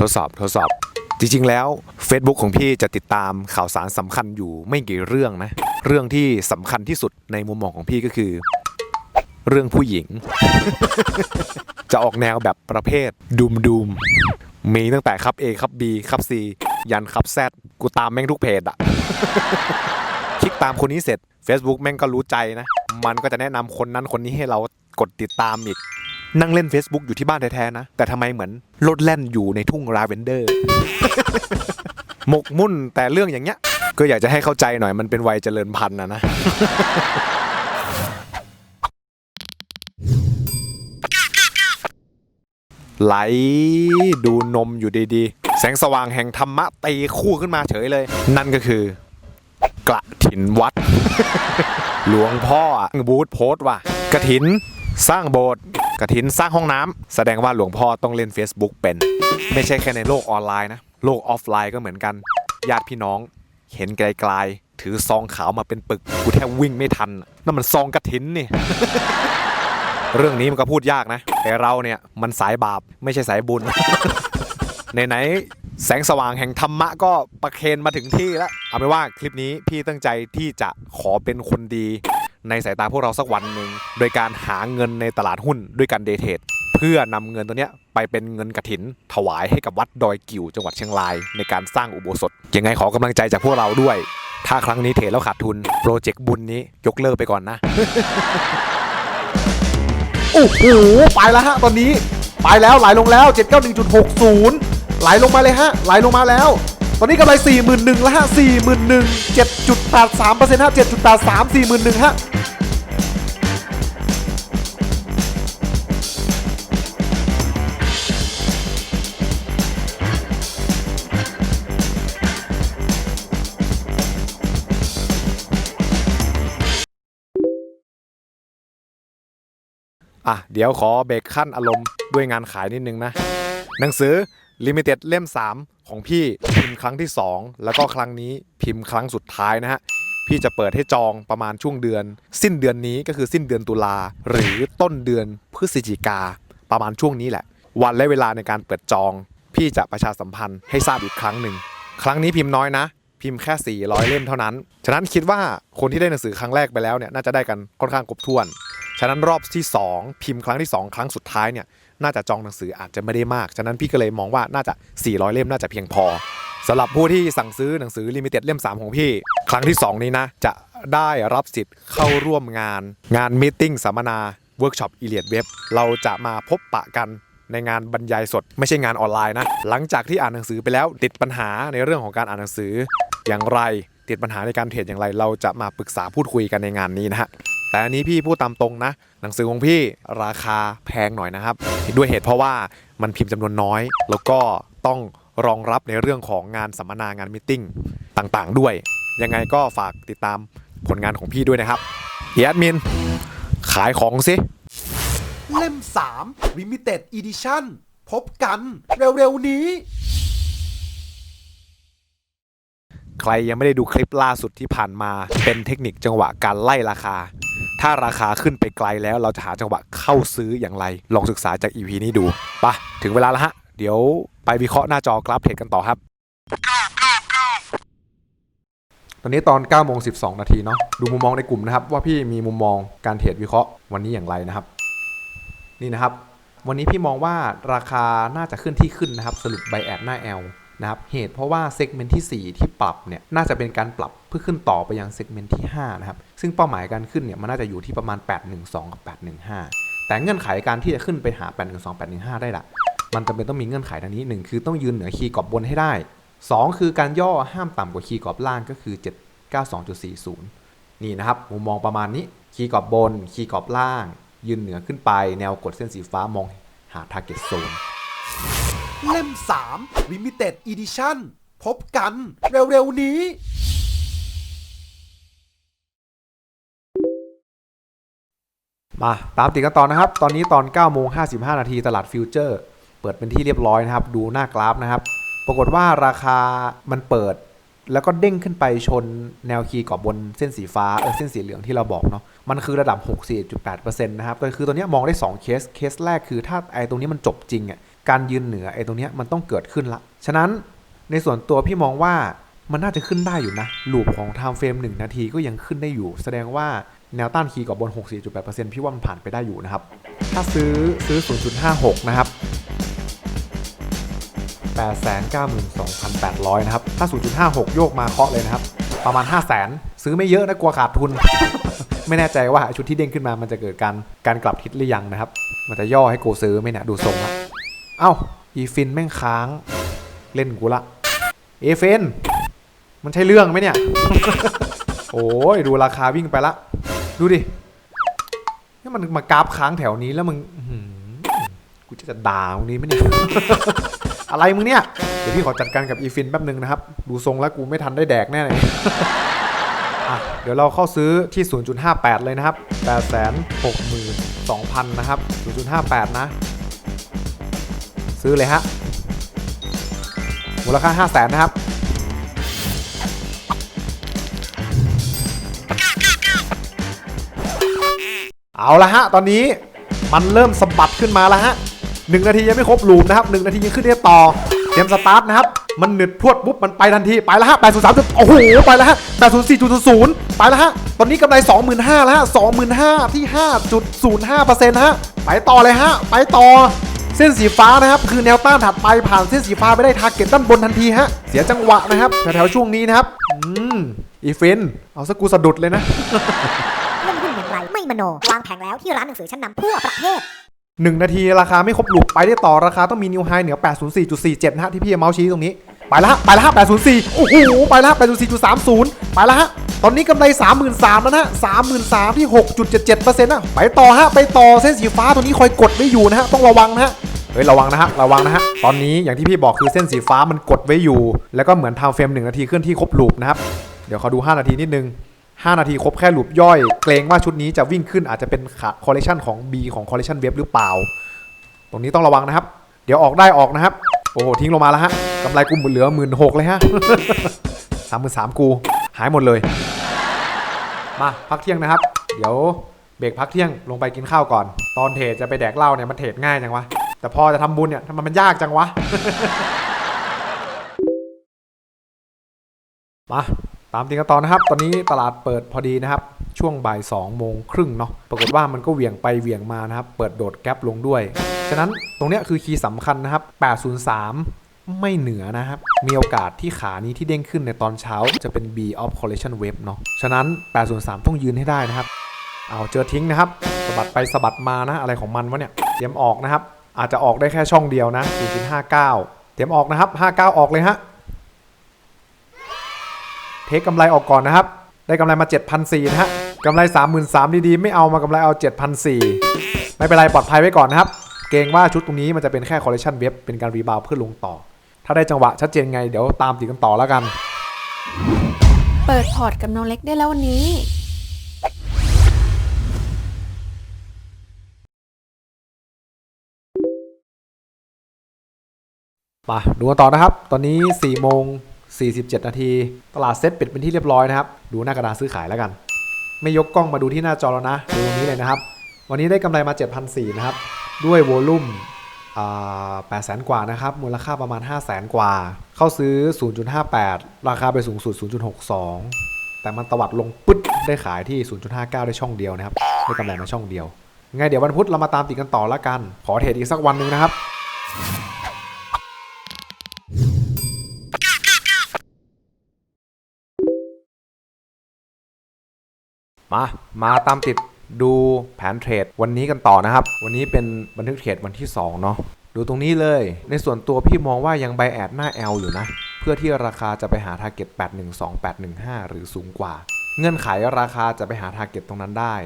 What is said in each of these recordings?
ทดสอบทดสอบ จริงๆแล้ว Facebook ของพี่จะติดตามข่าวสารสำคัญอยู่ไม่กี่เรื่องนะ เรื่องที่สำคัญที่สุดในมุมมองของพี่ก็คือ เรื่องผู้หญิง จะออกแนวแบบประเภทดูมดูมมีตั้งแต่ครับ A ครับ B ครับ C ยันครับ Z กูตามแม่งทุกเพจอะคลิกตามคนนี้เสร็จ Facebook แม่งก็รู้ใจนะ มันก็จะแนะนำคนนั้นคนนี้ให้เรากดติดตามอีก นั่งเล่น Facebook อยู่ที่บ้านแท้ๆนะ แต่ทำไมเหมือนรถแล่นอยู่ในทุ่งราเวนเดอร์ หมกมุ่นแต่เรื่องอย่างเงี้ย ก็อยากจะให้เข้าใจหน่อยมันเป็นวัยเจริญพันธุ์นะนะ ไหลดูนมอยู่ดีๆ แสงสว่างแห่งธรรมะตีคู่ขึ้นมาเฉยเลย นั่นก็คือกระถินวัด หลวงพ่อบูธโพสต์ว่ากระถินสร้างโบสถ์ กระถินสร้างห้องน้ำแสดงว่าหลวงพ่อต้องเล่น Facebook เป็น ไม่ใช่แค่ในโลกออนไลน์นะ โลกออฟไลน์ก็เหมือนกัน ญาติพี่น้อง เห็นไกลๆ ถือซองขาวมาเป็นปึก กูแทบวิ่งไม่ทันนั่นมันซองกระถินนี่ เรื่องนี้มันก็พูดยากนะ แต่เราเนี่ยมันสายบาปไม่ใช่สายบุญไหนๆแสงสว่างแห่งธรรมะก็ประเคนมาถึงที่แล้ว เอาเป็นว่าคลิปนี้พี่ตั้งใจที่จะขอเป็นคนดี ในสายตาพวกเราสักวันหนึ่งโดยการหาเงินในตลาดหุ้นด้วยการเดทเทรดเพื่อนำเงินตัวเนี้ยไปเป็นเงินกระถิน ถวายให้กับวัดดอยกิ่วจังหวัดเชียงราย ในการสร้างอุโบสถยังไงขอกำลังใจจากพวกเราด้วย ถ้าครั้งนี้เทรดแล้วขาดทุนโปรเจกต์บุญนี้ยกเลิกไปก่อนนะโอ้โหไปแล้วฮะตอนนี้ ไปแล้วไหลลงแล้ว 791.60 ไหลลงมาเลยฮะไหลลงมาแล้ว ตอนนี้กำไร41,000ล้วฮะ41,000 7.83%ฮะ7.83 41,000ฮะอะเดี๋ยวขอเบรกขั้นอารมณ์ด้วยงานขายนิดนึงนะ หนังสือ Limited เล่ม 3 ของพี่ พิมพ์ครั้งที่ 2 แล้วก็ครั้งนี้พิมพ์ครั้งสุดท้ายนะฮะพี่จะเปิดให้จองประมาณช่วงเดือน สิ้นเดือนนี้ก็คือสิ้นเดือนตุลาหรือต้นเดือนพฤศจิกาประมาณช่วงนี้แหละ วันและเวลาในการเปิดจอง พี่จะประชาสัมพันธ์ให้ทราบอีกครั้งหนึ่งครั้งนี้พิมพ์น้อยนะ พิมพ์แค่ 400 เล่มเท่านั้น ฉะนั้นคิดว่าคนที่ได้หนังสือครั้งแรกไปแล้วเนี่ยน่าจะได้กันค่อนข้างครบถ้วน ฉะนั้นรอบที่ 2 พิมพ์ครั้งที่ 2 ครั้งสุดท้ายเนี่ยน่าจะจองหนังสืออาจจะไม่ได้มาก ฉะนั้นพี่ก็เลยมองว่าน่าจะ 400 เล่มน่าจะเพียงพอ สำหรับผู้ที่สั่งซื้อหนังสือลิมิเต็ดเล่ม 3 ของพี่ ครั้งที่ 2 นี้นะ จะได้รับสิทธิ์เข้าร่วมงาน งานมิ팅สัมมนาเวิร์กช็อปอีเลียดเว็บเราจะมาพบปะกันในงานบรรยายสดไม่ใช่งานออนไลน์นะ หลังจากที่อ่านหนังสือไปแล้วติดปัญหาในเรื่องของการอ่านหนังสือ อย่างไรติดปัญหาในการเทรดอย่างไร เราจะมาปรึกษาพูดคุยกันในงานนี้นะฮะแต่อันนี้พี่พูดตามตรงนะ หนังสือของพี่ราคาแพงหน่อยนะครับ ด้วยเหตุเพราะว่ามันพิมพ์จำนวนน้อย แล้วก็ต้อง รองรับในเรื่องของงานสัมมนางานมิ팅ต่างๆ ด้วย ยังไงก็ฝากติดตามผลงานของพี่ด้วยนะครับเฮียแอดมิน ขายของสิ เล่ม 3 Limited Edition พบกันเร็วๆนี้ ใครยังไม่ได้ดูคลิปล่าสุดที่ผ่านมาเป็นเทคนิคจังหวะการไล่ราคา ถ้าราคาขึ้นไปไกลแล้วเราจะหาจังหวะเข้าซื้ออย่างไร ลองศึกษาจาก EP นี้ดูไปะถึงเวลาแล้วฮะ เดี๋ยวไปวิเคราะห์หน้าจอกราฟเทรดกันต่อครับ ตอนนี้ตอน9โมง12 นาทีเนาะดูมุมมองในกลุ่มนะครับ ว่าพี่มีมุมมองการเทรดวิเคราะห์วันนี้อย่างไรนะครับ นี่นะครับ วันนี้พี่มองว่าราคาน่าจะขึ้นที่ขึ้นนะครับ สรุปไบแอดหน้า L นะครับเหตุเพราะว่าเซกเมนต์ที่ 4 ที่ปรับเนี่ยน่าจะเป็นการปรับเพื่อขึ้นต่อไปยังเซกเมนต์ที่5นะครับซึ่งเป้าหมายการขึ้นเนี่ยมันน่าจะอยู่ที่ประมาณ 812 กับ 815 แต่เงื่อนไขการที่จะขึ้นไปหา 812 815 ได้ละ มันจำเป็นต้องมีเงื่อนไขดังนี้ 1 คือต้องยืนเหนือคีย์กรอบบนให้ได้ 2 คือการย่อห้ามต่ำกว่าคีย์กรอบล่างก็คือ 792.40 นี่นะครับมุมมองประมาณนี้คีย์กรอบบนคีย์กรอบล่าง ยืนเหนือขึ้นไป แนวกดเส้นสีฟ้ามองหา target zone เล่ม 3 Limited Edition พบกันเร็วๆนี้มาตามติดกันต่อนะครับ ตอนนี้ตอน9โมง55 นาทีตลาดฟิวเจอร์เปิดเป็นที่เรียบร้อยนะครับ ดูหน้ากราฟนะครับ ปรากฏว่าราคามันเปิด แล้วก็เด้งขึ้นไปชนแนวคีย์กรอบบนเส้นสีฟ้าเออเส้นสีเหลืองที่เราบอกเนาะมันคือระดับ 64.8%นะครับก็คือตัวเนี้ยมองได้ 2 เคส เคสแรกคือถ้าไอ้ตรงนี้มันจบจริงอะการยืนเหนือไอ้ตรงนี้มันต้องเกิดขึ้นละ ฉะนั้นในส่วนตัวพี่มองว่ามันน่าจะขึ้นได้อยู่นะลูปของ time frame 1นาทีก็ยังขึ้นได้อยู่ แสดงว่าแนวต้านคีย์กับบน 64.8%พี่ว่ามันผ่านไปได้อยู่นะครับ ถ้าซื้อซื้อ 0.56 นะครับ 892,800 นะครับ ถ้า 0.56 โยกมาเคาะเลยนะครับ ประมาณ 500,000 ซื้อไม่เยอะนะกลัวขาดทุน ไม่แน่ใจว่าชุดที่เด้งขึ้นมามันจะเกิดการการกลับทิศหรือยังนะครับ มันจะย่อให้กูซื้อไหมเนี่ยดูทรงละเอ้า อีฟินแม่งค้าง เล่นกูละ เอเฟน มันใช่เรื่องไหมเนี่ย โอ้ยดูราคาวิ่งไปละ ดูดินี่มันมากราฟค้างแถวนี้แล้วมึงกูจะด่ามึงนี้ไหมเนี่ย อะไรมึงเนี่ย เดี๋ยวพี่ขอจัดการกับอีฟินแป๊บนึงนะครับ ดูทรงแล้วกูไม่ทันได้แดกแน่เลยเดี๋ยวเราเข้าซื้อที่ 0.58 เลยนะครับ 862,000 นะครับ 0.58 นะ ซื้อเลยฮะ มูลค่า 500,000 นะครับ เอาละฮะ ตอนนี้มันเริ่มสะบัดขึ้นมาแล้วฮะ หนึ่งนาทียังไม่ครบลูมนะครับหนึ่งนาทียังขึ้นได้ต่อเตรียมสตาร์ทนะครับมันหนึดพรวดปุ๊บมันไปทันทีไปแล้วฮะ803จุดโอ้โหไปแล้วฮะ804.00ไปแล้วฮะตอนนี้กำไร25,000แล้วฮะ25,000ที่5.05%นะฮะไปต่อเลยฮะไปต่อเส้นสีฟ้านะครับ คือแนวต้านถัดไปผ่านเส้นสีฟ้าไปได้ทาร์เก็ตด้านบนทันทีฮะ เสียจังหวะนะครับแถวๆช่วงนี้นะครับอืมอีฟินเอาสกูสะดุดเลยนะเล่นหุ้นอย่างไรไม่มโนวางแผงแล้วที่ร้านหนังสือชั้นนำทั่วประเทศ 1 นาทีราคาไม่ครบหลูปไปได้ต่อราคาต้องมีนิวไฮเหนือ 804.47 นะฮะที่พี่เมาส์ชี้ตรงนี้ ไปแล้วฮะไปแล้วฮะ804 โอ้โห ไปแล้วฮะ804.30 ไปแล้วฮะ ตอนนี้กำไร 33,000แล้วนะฮะ33,000ที่ 6.77%นะไปต่อฮะ ไปต่อเส้นสีฟ้าตัวนี้คอยกดไว้อยู่นะฮะ ต้องระวังนะฮะเฮ้ยระวังนะฮะระวังนะฮะตอนนี้อย่างที่พี่บอกคือเส้นสีฟ้ามันกดไว้อยู่ แล้วก็เหมือนทำเฟรม1นาทีเคลื่อนที่ครบลูปนะครับเดี๋ยวขอดู 5 นาทีนิดนึง 5 นาทีครบแค่ลูปย่อย เกรงว่าชุดนี้จะวิ่งขึ้นอาจจะเป็นขาคอลเลคชันของ B ของคอลเลคชันเว็บหรือเปล่า ตรงนี้ต้องระวังนะครับ เดี๋ยวออกได้ออกนะครับ โอ้โห ทิ้งลงมาแล้วฮะกำไรกูเหลือหมื่นหกเลยฮะสามหมื่นสามกู หายหมดเลย มาพักเที่ยงนะครับ เดี๋ยวเบรกพักเที่ยงลงไปกินข้าวก่อน ตอนเทรดจะไปแดกเหล้าเนี่ยมันเทรดง่ายจังวะ แต่พอจะทำบุญเนี่ยทำไมมันยากจังวะ มา ตามติดกันต่อนะครับ ตอนนี้ตลาดเปิดพอดีนะครับ ช่วงบ่าย2โมงครึ่งเนาะ ปรากฏว่ามันก็เหวี่ยงไปเหวี่ยงมานะครับ เปิดโดดแกลบลงด้วย ฉะนั้นตรงเนี้ยคือคีย์สำคัญนะครับ 803ไม่เหนือนะครับ มีโอกาสที่ขานี้ที่เด้งขึ้นในตอนเช้าจะเป็น B of collision wave เนาะ ฉะนั้น 803 ต้องยืนให้ได้นะครับ เอาเจอทิ้งนะครับสะบัดไปสะบัดมานะ อะไรของมันวะเนี่ย เตรียมออกนะครับ อาจจะออกได้แค่ช่องเดียวนะ0.59 เตรียมออกนะครับ 59 ออกเลยฮะ เทคกำไรออกก่อนนะครับ ได้กำไรมา 7,400นะฮะกำไร 33,000ดีๆ ไม่เอามากำไรเอา 7,400ไม่เป็นไรปลอดภัยไว้ก่อนนะครับ เกรงว่าชุดตรงนี้มันจะเป็นแค่คอลเลคชันเว็บเป็นการรีบาวเพื่อลงต่อ ถ้าได้จังหวะชัดเจนไงเดี๋ยวตามติดกันต่อแล้วกัน เปิดพอร์ตกับน้องเล็กได้แล้ววันนี้ มาดูกันต่อนะครับ ตอนนี้4โมง 47 นาที ตลาดเซ็ตปิดเป็นที่เรียบร้อยนะครับ ดูหน้ากระดานซื้อขายแล้วกัน ไม่ยกกล้องมาดูที่หน้าจอแล้วนะดูตรงนี้เลยนะครับ วันนี้ได้กำไรมา 7,400นะครับ ด้วยโวลุ่มอ่า800,000กว่านะครับ มูลค่าประมาณ 500,000กว่า เข้าซื้อ 0.58 ราคาไปสูงสุด 0.62 แต่มันตวัดลงปึ๊ดได้ขายที่ 0.59 ได้ช่องเดียวนะครับ ได้กำไรมาช่องเดียว ไงเดี๋ยววันพุธเรามาตามติดกันต่อล้วกัน ขอเทรดอีกสักวันหนึ่งนะครับ มา มาตามติดดูแผนเทรดวันนี้กันต่อนะครับ วันนี้เป็นบันทึกเทรดวันที่2เนาะดูตรงนี้เลย ในส่วนตัวพี่มองว่ายังไบแอดหน้า L อยู่นะ เพื่อที่ราคาจะไปหา Target 812 815 หรือสูงกว่า เงื่อนไขราคาจะไปหา Target ตตรงนั้นได้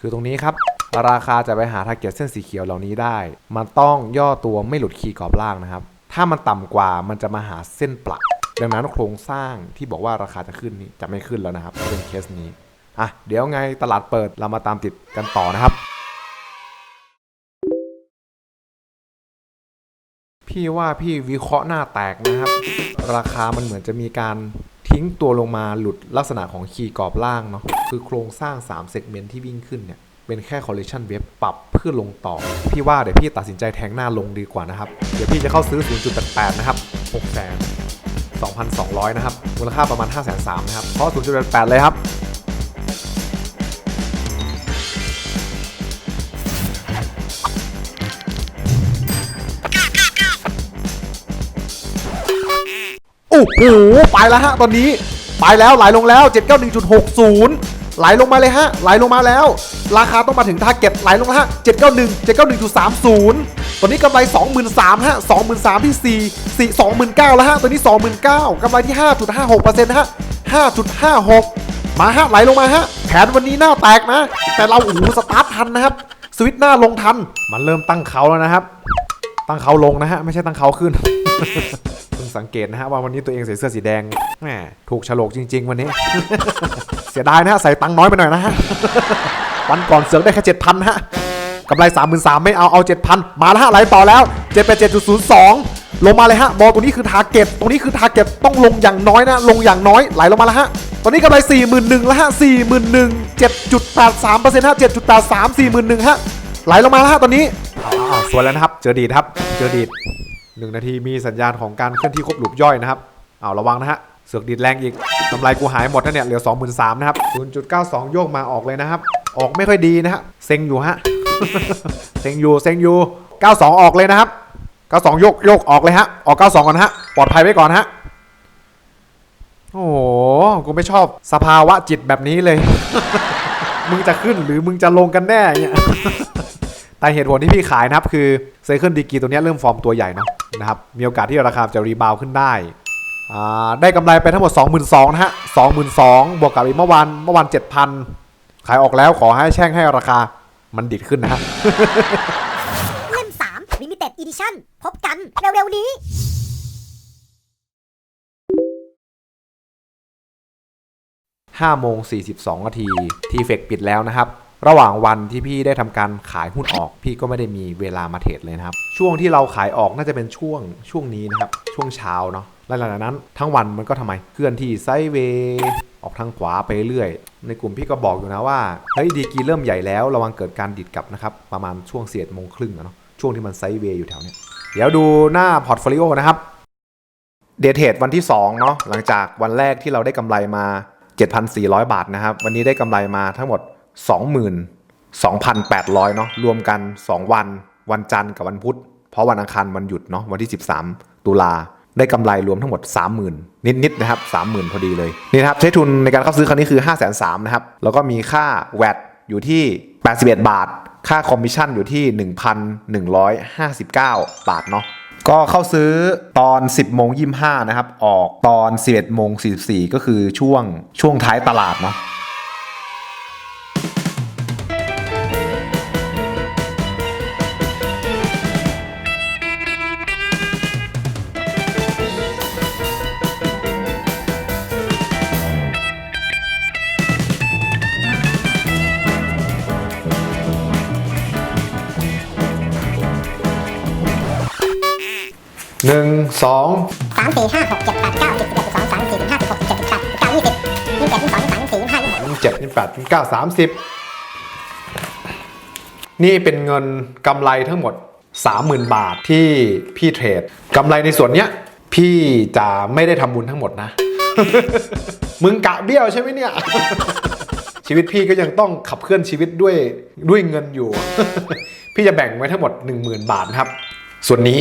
คือตรงนี้ครับ ราคาจะไปหา Target เส้นสีเขียวเหล่านี้ได้ มันต้องย่อตัวไม่หลุดคีย์กรอบล่างนะครับ ถ้ามันต่ำกว่ามันจะมาหาเส้นปลักดังนั้นโครงสร้างที่บอกว่าราคาจะขึ้นนี้จะไม่ขึ้นแล้วนะครับเป็นเคสนี้ อะเดี๋ยวไงตลาดเปิดเรามาตามติดกันต่อนะครับ พี่ว่าพี่วิเคราะห์หน้าแตกนะครับ ราคามันเหมือนจะมีการทิ้งตัวลงมาหลุดลักษณะของคีย์กรอบล่างเนาะคือโครงสร้าง3เซกเมนต์ที่วิ่งขึ้นเนี่ยเป็นแค่คอลเลคชันเว็บปรับเพื่อลงต่อ พี่ว่าเดี๋ยวพี่ตัดสินใจแทงหน้าลงดีกว่านะครับ เดี๋ยวพี่จะเข้าซื้อ 0.88 นะครับ6แสน2,200 นะครับ มูลค่าประมาณ 5 3 0 0 0นะครับเพราะ0.88 เลยครับ โอ้โหไปแล้วฮะตอนนี้ไปแล้วไหลลงแล้ว 791.60 ไหลลงมาเลยฮะไหลลงมาแล้ว ราคาต้องมาถึงทาร์เก็ตไหลลงแล้วฮะ 791 791.30 ตอนนี้กำไร 23,000ฮะ23,000ที่ 4 4 29,000แล้วฮะตอนนี้ 29,000กำไรที่ 5.56%นะฮะ5.56 มาฮะไหลลงมาฮะแผนวันนี้หน้าแตกนะ แต่เราโอ้โหสตาร์ททันนะครับสวิตช์หน้าลงทัน มันเริ่มตั้งเขาแล้วนะครับ ตั้งเขาลงนะฮะไม่ใช่ตั้งเขาขึ้น สังเกตนะฮะว่าวันนี้ตัวเองใส่เสื้อสีแดงแหมถูกฉลกจริง ๆ วันนี้ เสียดายนะฮะใส่ตังค์น้อยไปหน่อยนะฮะวันก่อนเสือกได้แค่เจ็ดพันฮะกำไรสามหมื่นสามไม่เอาเอาเจ็ดพันมาแล้วฮะไหลต่อแล้วเจ็ดแปดเจ็ดจุดศูนย์สองลงมาเลยฮะบอลตรงนี้คือทาร์เก็ตตรงนี้คือทาร์เก็ตต้องลงอย่างน้อยนะ ลงอย่างน้อยไหลลงมาแล้วฮะตอนนี้กำไรสี่หมื่นหนึ่งแล้วฮะสี่หมื่นหนึ่งเจ็ดจุดแปดสามเปอร์เซ็นต์ฮะเจ็ดจุดแปดสามสี่หมื่นหนึ่งฮะไหลลงมาแล้วฮะตอนนี้อ้าวสวยแล้วนะครับ เจอดีดครับ เจอดีด หนึ่งนาทีมีสัญญาณของการเคลื่อนที่ครบหลุมย่อยนะครับเอาระวังนะฮะเสือกดีดแรงอีกกำไรกูหายหมดนะเนี่ยเหลือ 23,000นะครับ0.92 โยกมาออกเลยนะครับ ออกไม่ค่อยดีนะฮะเซ็งอยู่ฮะเซ็งอยู่เซ็งอยู่ 92 ออกเลยนะครับ 92 โยกโยกออกเลยฮะออก 92 ก่อนฮะปลอดภัยไว้ก่อนฮะโอ้โหกูไม่ชอบสภาวะจิตแบบนี้เลย มึงจะขึ้นหรือมึงจะลงกันแน่เนี่ยแต่เหตุผลที่พี่ขายนะครับ คือไซเคิลดีกีตัวนี้เริ่มฟอร์มตัวใหญ่เนาะ นะครับ มีโอกาสที่ราคาจะรีบาวด์ขึ้นได้อ่าได้กำไรไปทั้งหมด 22,000นะฮะ22,000บวกกับอีกเมื่อวานเมื่อวาน7,000 ขายออกแล้วขอให้แช่งให้ราคามันดิดขึ้นนะฮะเล่ม3 Limited Edition พบกันเร็วๆนี้5โมง42นาทีทีเฟกปิดแล้วนะครับ ระหว่างวันที่พี่ได้ทำการขายหุ้นออก พี่ก็ไม่ได้มีเวลามาเทรดเลยนะครับ ช่วงที่เราขายออกน่าจะเป็นช่วงช่วงนี้นะครับ ช่วงเช้าเนาะและหลังจากนั้นทั้งวันมันก็ทำไมเคลื่อนที่ไซด์เวย์ออกทางขวาไปเรื่อย ในกลุ่มพี่ก็บอกอยู่นะว่าเฮ้ยดีกีเริ่มใหญ่แล้วระวังเกิดการดิดกลับนะครับประมาณช่วงเสียดโมงครึ่งอะเนาะช่วงที่มันไซด์เวย์อยู่แถวเนี้ยเดี๋ยวดูหน้าพอร์ตโฟลิโอนะครับเดทเทรดวันที่2เนาะหลังจากวันแรกที่เราได้กำไรมา 7,400 บาทนะครับวันนี้ได้กำไรมาทั้งหมด 22,800 เนาะรวมกัน 2 วัน วันจันทร์กับวันพุธ เพราะวันอังคารวันหยุดเนาะวันที่ 13 ตุลาได้กำไรรวมทั้งหมด 30,000 นิดๆนะครับ 30,000 พอดีเลย นี่นะครับ ใช้ทุนในการเข้าซื้อครั้งนี้คือ 5 3 0 0 0นะครับ แล้วก็มีค่าแวดอยู่ที่ 81 บาท ค่าคอมมิชชั่นอยู่ที่ 1,159 บาทเนาะก็เข้าซื้อตอน 10โมง25นะครับ ออกตอน 11โมง44 ก็คือช่วงช่วงท้ายตลาดเนาะ สองสามสี่หนึ่งสอง3 4 5 6 7 8 9 10 11 12 13 14 15 16 17 18 19 20 21 22 23 24 25 26ยี่เจ็ดยี่แปดยี่เก้าสามสิบนี่เป็นเงินกำไรทั้งหมด 30,000 บาทที่พี่เทรดกำไรในส่วนเนี้ย พี่จะไม่ได้ทำบุญทั้งหมดนะ มึงกะเบี้ยวใช่ไหมเนี่ย ชีวิตพี่ก็ยังต้องขับเคลื่อนชีวิตด้วยด้วยเงินอยู่ พี่จะแบ่งไว้ทั้งหมด 10,000 บาทนะครับ ส่วนนี้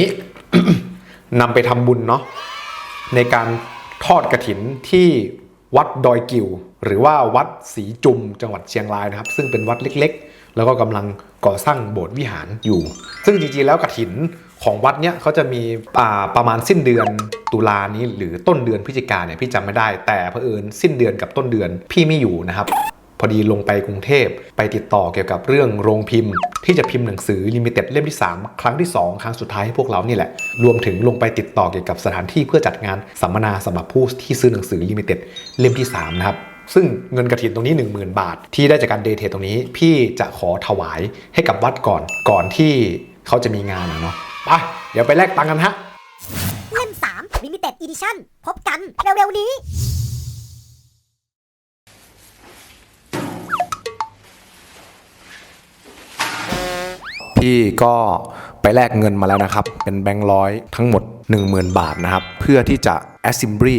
นำไปทำบุญเนาะในการทอดกระถินที่วัดดอยกิวหรือว่าวัดศรีจุมจังหวัดเชียงรายนะครับ ซึ่งเป็นวัดเล็กๆ แล้วก็กำลังก่อสร้างโบสถ์วิหารอยู่ ซึ่งจริงๆแล้วกระถินของวัดเนี้ยเขาจะมีอ่าประมาณสิ้นเดือนตุลานี้หรือต้นเดือนพฤศจิกาเนี่ยพี่จำไม่ได้แต่เผอิญสิ้นเดือนกับต้นเดือนพี่ไม่อยู่นะครับ พอดีลงไปกรุงเทพ ไปติดต่อเกี่ยวกับเรื่องโรงพิมพ์ ที่จะพิมพ์หนังสือลิมิเต็ดเล่มที่ 3 ครั้งที่ 2 ครั้งสุดท้ายให้พวกเรานี่แหละ รวมถึงลงไปติดต่อเกี่ยวกับสถานที่เพื่อจัดงานสัมมนาสำหรับผู้ที่ซื้อหนังสือลิมิเต็ดเล่มที่ 3 นะครับซึ่งเงินกระถินตรงนี้ 10,000 บาท ที่ได้จากการเดทเทตรงนี้ พี่จะขอถวายให้กับวัดก่อนก่อนที่เขาจะมีงานอะเนาะไปเดี๋ยวไปแลกตังค์กันฮะ เล่ม3 Limited Edition พบกันเร็วๆนี้ พี่ก็ไปแลกเงินมาแล้วนะครับ เป็นแบงค์ร้อยทั้งหมด 10,000 บาทนะครับ เพื่อที่จะ assembly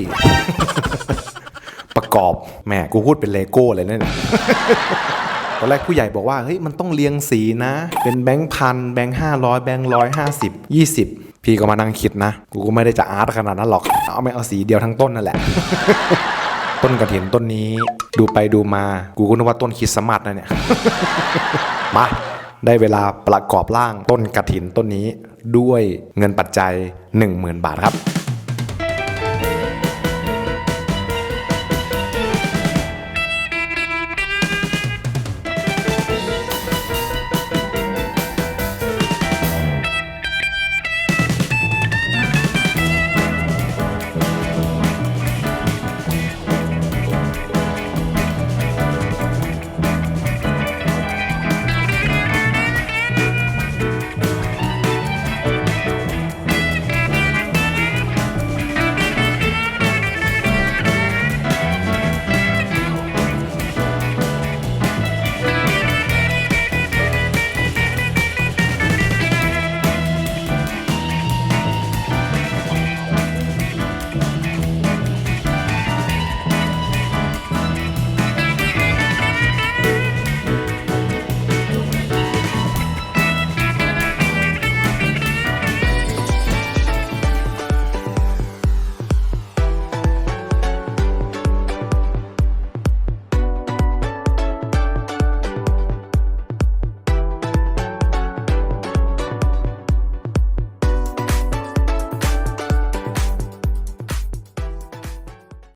ประกอบแหมกูพูดเป็นเลโก้เลยนะเนี่ยตอนแรกผู้ใหญ่บอกว่าเฮ้ยมันต้องเรียงสีนะ เป็นแบงค์พันแบงค์ห้าร้อยแบงค์ร้อยห้าสิบยี่สิบพี่ก็มานั่งคิดนะ กูก็ไม่ได้จะอาร์ตขนาดนั้นหรอก เอาไม่เอาสีเดียวทั้งต้นนั่นแหละ ต้นกระถินต้นนี้ ดูไปดูมา กูก็นึกว่าต้นคริสต์มาสนะเนี่ย มา ได้เวลาประกอบร่างต้นกระถินต้นนี้ด้วยเงินปัจจัย 10,000 บาทครับ